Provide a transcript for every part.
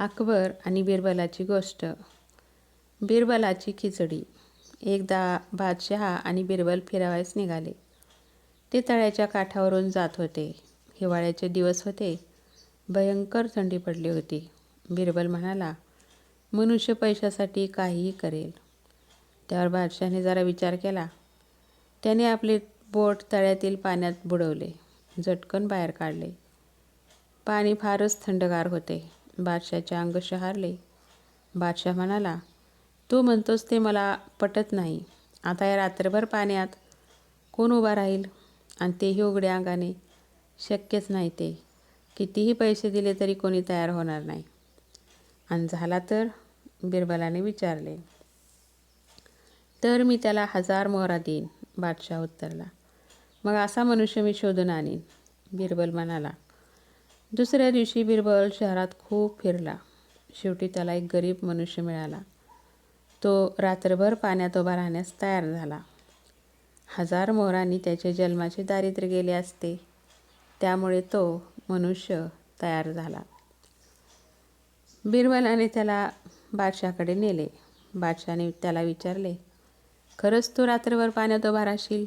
अकबर आणि बिरबलाची गोष्ट. बिरबलाची खिचडी. एकदा बादशहा आणि बिरबल फिरावयास निघाले. ते तळ्याच्या काठावरून जात होते. हिवाळ्याचे दिवस होते. भयंकर थंडी पडली होती. बिरबल म्हणाला मनुष्य पैशासाठी काहीही करेल. त्यावर बादशहाने जरा विचार केला. त्याने आपले बोट तळ्यातील पाण्यात बुडवले. झटकन बाहेर काढले. पाणी फारच थंडगार होते. बादशाचे अंग शहारले बादशाह म्हणाला तू म्हणतोस ते मला पटत नाही. आता या रात्रभर पाण्यात कोण उभा राहील? आणि तेही उघड्या अंगाने. शक्यच नाही ते. कितीही पैसे दिले तरी कोणी तयार होणार नाही. आणि झाला तर? बिरबलाने विचारले. तर मी त्याला हजार मोहरा देईन बादशाह उत्तरला. मग असा मनुष्य मी शोधून आणीन बिरबल म्हणाला. दुसऱ्या दिवशी बिरबल शहरात खूप फिरला. शेवटी त्याला एक गरीब मनुष्य मिळाला. तो रात्रभर पाण्यात उभा राहण्यास तयार झाला. हजार मोहरांनी त्याचे जन्माचे दारिद्र्य गेले असते. त्यामुळे तो मनुष्य तयार झाला. बिरबलाने त्याला बादशाकडे नेले. बादशाने त्याला विचारले खरंच तू रात्रभर पाण्यात उभा राहशील?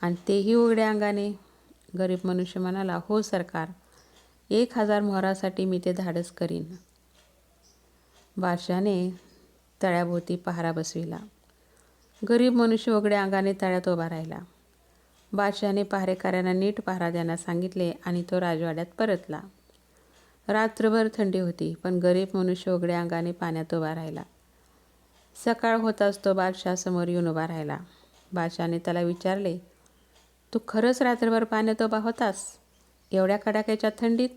आणि तेही उघड्या अंगाने? गरीब मनुष्य म्हणाला हो सरकार. एक हजार मोहरासाठी मी ते धाडस करीन. बादशाने तळ्याभोवती पहारा बसविला. गरीब मनुष्य उघड्या अंगाने तळ्यात उभा राहिला. बादशाने पहारेकऱ्यांना नीट पहारा द्यायला सांगितले आणि तो राजवाड्यात परतला. रात्रभर थंडी होती पण गरीब मनुष्य उघड्या अंगाने पाण्यात उभा राहिला. सकाळ होताच तो बादशाहसमोर येऊन उभा राहिला. बादशाने त्याला विचारले तू खरंच रात्रभर पाण्यात उभा होतास? एवढ्या कडाक्याच्या थंडीत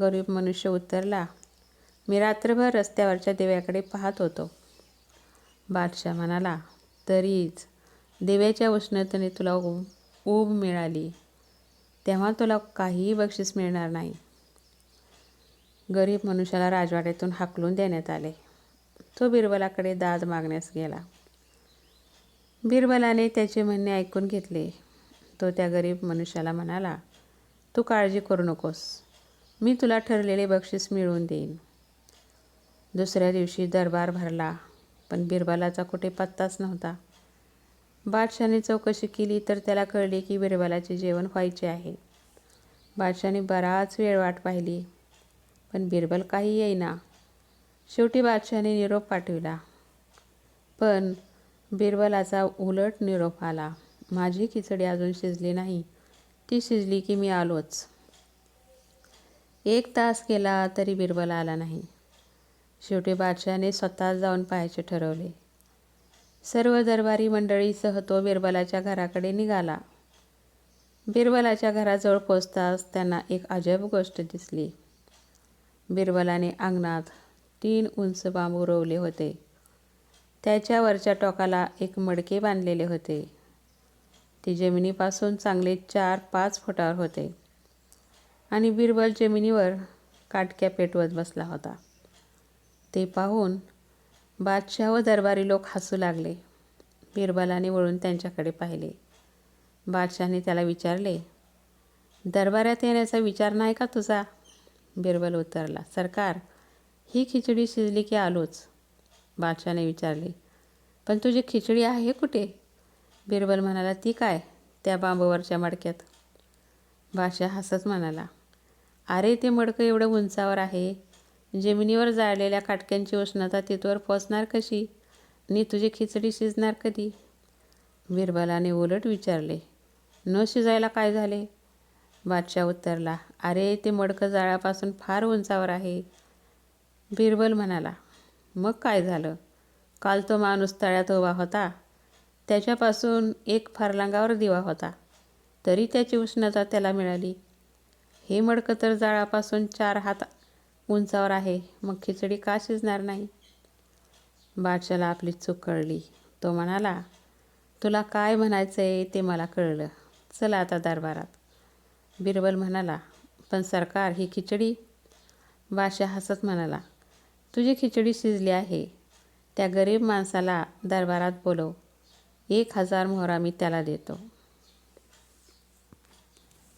गरीब मनुष्य उतरला. मी रात्रभर रस्त्यावरच्या दिव्याकडे पाहत होतो. बादशाह म्हणाला तरीच दिव्याच्या उष्णतेने तुला ऊब मिळाली. तेव्हा तुला काहीही बक्षीस मिळणार नाही. गरीब मनुष्याला राजवाड्यातून हाकलून देण्यात आले. तो बिरबलाकडे दाद मागण्यास गेला. बिरबलाने त्याचे म्हणणे ऐकून घेतले. तो त्या गरीब मनुष्याला म्हणाला तू काळजी करू नकोस. मी तुला ठरलेले बक्षीस मिळवून देईन. दुसऱ्या दिवशी दरबार भरला पण बिरबलाचा कुठे पत्ताच नव्हता. बादशाने चौकशी केली तर त्याला कळले की बिरबलाचे जेवण व्हायचे आहे. बादशाने बराच वेळ वाट पाहिली पण बिरबल काही येईना. शेवटी बादशाने निरोप पाठविला. पण बिरबलाचा उलट निरोप आला. माझी खिचडी अजून शिजली नाही. ती शिजली की मी आलोच. एक तास गेला तरी बिरबल आला नाही. शेवटी बादशाने स्वतः जाऊन पाहायचे ठरवले. सर्व दरबारी मंडळीसह तो बिरबलाच्या घराकडे निघाला. बिरबलाच्या घराजवळ पोचताच त्यांना एक अजब गोष्ट दिसली. बिरबलाने अंगणात तीन उंच बांबू रोवले होते. त्याच्या वरच्या टोकाला एक मडके बांधलेले होते. ते जमिनीपासून चांगले चार पाच फुटावर होते. आणि बिरबल जमिनीवर काटक्या पेटवत बसला होता. ते पाहून बादशाह व दरबारी लोक हसू लागले. बिरबलाने वळून त्यांच्याकडे पाहिले. बादशाहने त्याला विचारले दरबारात येण्याचा विचार नाही का तुझा? बिरबल उतरला सरकार ही खिचडी शिजली की आलोच. बादशाने विचारले पण तुझी खिचडी आहे कुठे? बिरबल म्हणाला ती काय? त्या बांबूवरच्या मडक्यात. बादशाह हसत म्हणाला अरे ते मडकं एवढं उंचावर आहे. जमिनीवर जाळलेल्या काटक्यांची उष्णता तिथवर पोचणार कशी? आणि तुझी खिचडी शिजणार कधी? बिरबलाने उलट विचारले न शिजायला काय झाले? बादशाह उत्तरला अरे ते मडकं जाळापासून फार उंचावर आहे. बिरबल म्हणाला मग काय झालं? काल तो माणूस तळ्यात उभा होता. त्याच्यापासून एक फारलांगावर दिवा होता. तरी त्याची उष्णता त्याला मिळाली. हे मडकं तर जाळापासून चार हात उंचावर आहे. मग खिचडी का शिजणार नाही? बादशाला आपली चूक कळली. तो म्हणाला तुला काय म्हणायचं आहे ते मला कळलं. चला आता दरबारात. बिरबल म्हणाला पण सरकार ही खिचडी? बादशाह हसत म्हणाला तुझी खिचडी शिजली आहे. त्या गरीब माणसाला दरबारात बोलव. एक हजार मोहरा मी त्याला देतो.